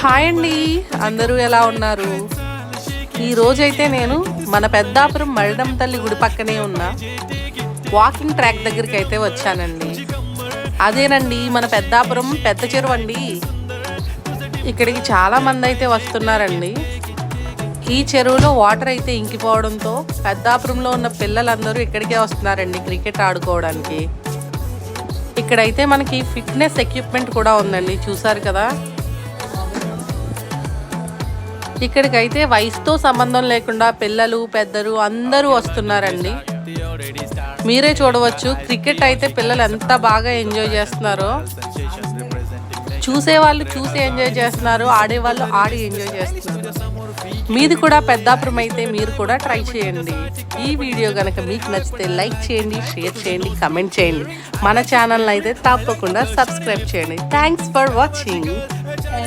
Hi అండి. అందరూ ఎలా ఉన్నారు? ఈ రోజైతే నేను మన పెద్దాపురం మరిడం తల్లి గుడి పక్కనే ఉన్న వాకింగ్ ట్రాక్ దగ్గరికి అయితే వచ్చానండి. అదేనండి మన పెద్దాపురం పెద్ద చెరువు అండి. ఇక్కడికి చాలా మంది అయితే వస్తున్నారండి. ఈ చెరువులో వాటర్ అయితే ఇంకిపోవడంతో పెద్దాపురంలో ఉన్న పిల్లలందరూ ఇక్కడికే వస్తున్నారండి క్రికెట్ ఆడుకోవడానికి. ఇక్కడైతే మనకి ఫిట్నెస్ ఎక్విప్మెంట్ కూడా ఉందండి చూసారు కదా? ఇక్కడికైతే వయసుతో సంబంధం లేకుండా పిల్లలు పెద్దలు అందరూ వస్తున్నారండి. మీరే చూడవచ్చు క్రికెట్ అయితే పిల్లలు ఎంత బాగా ఎంజాయ్ చేస్తున్నారో. చూసే వాళ్ళు చూసి ఎంజాయ్ చేస్తున్నారు ఆడేవాళ్ళు ఆడి ఎంజాయ్ చేస్తున్నారు. మీది కూడా పెద్దాపురం అయితే మీరు కూడా ట్రై చేయండి. ఈ వీడియో కనుక మీకు నచ్చితే లైక్ చేయండి షేర్ చేయండి కమెంట్ చేయండి. మన ఛానల్ అయితే తప్పకుండా సబ్స్క్రైబ్ చేయండి. Thanks for watching.